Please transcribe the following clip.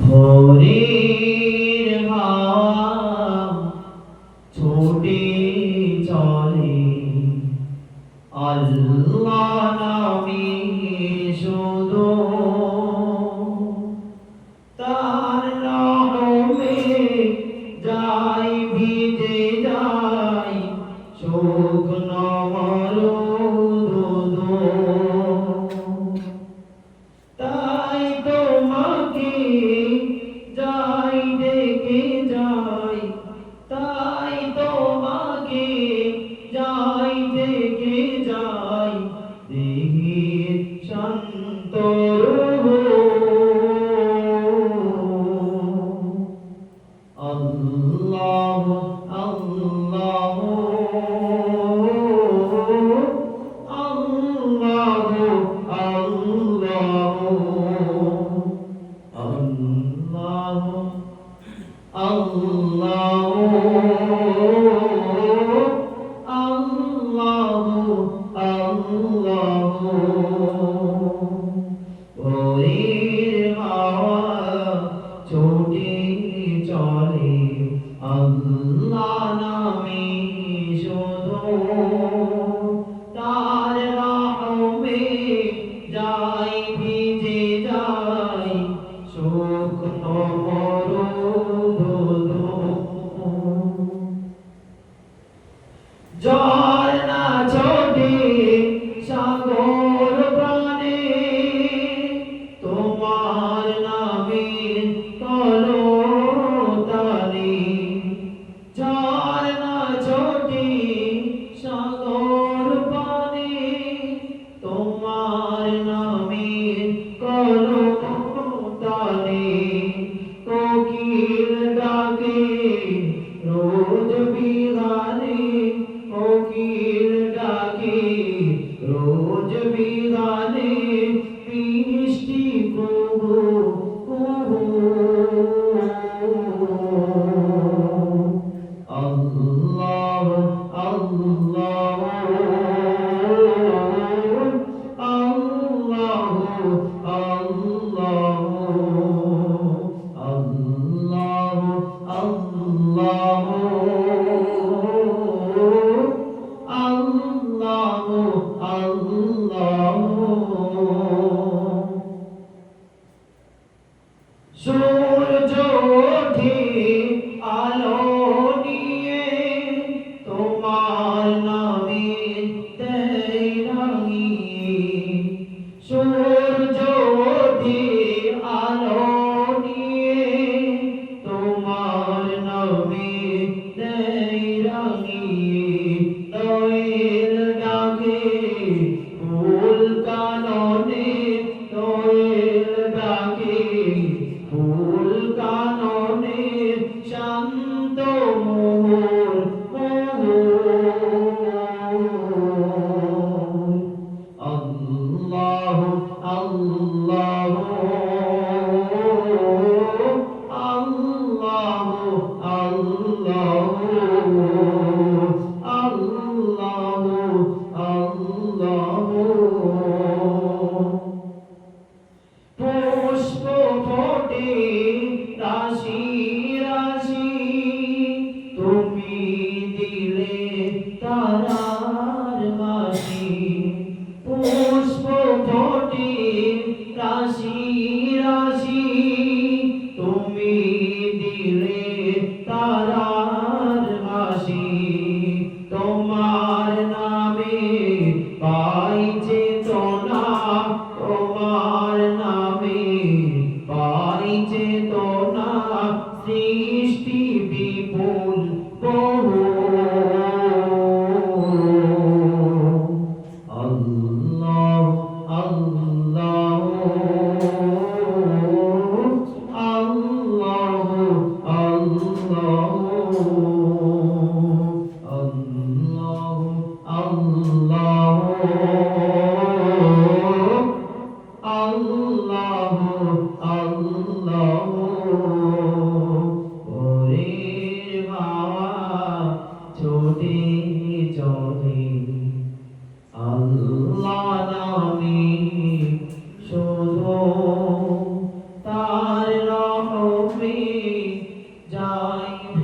ভোরের হাওয়া ছোটে চলে। আল্লাহ নামে শুধু তার নামে যাই, ভিজে যাই শোক নমরো তাই তোমাকে الله الله আল্লাহ নামে শুধু তার যাই ভিজ জ্যোতি আলো নিয়ে তোমার নামে সূর্য আলো নিয়ে তোমার নামে দয়ের ডাকে ফুল কাননে দয়ের ডাকে ফুল cantar. time.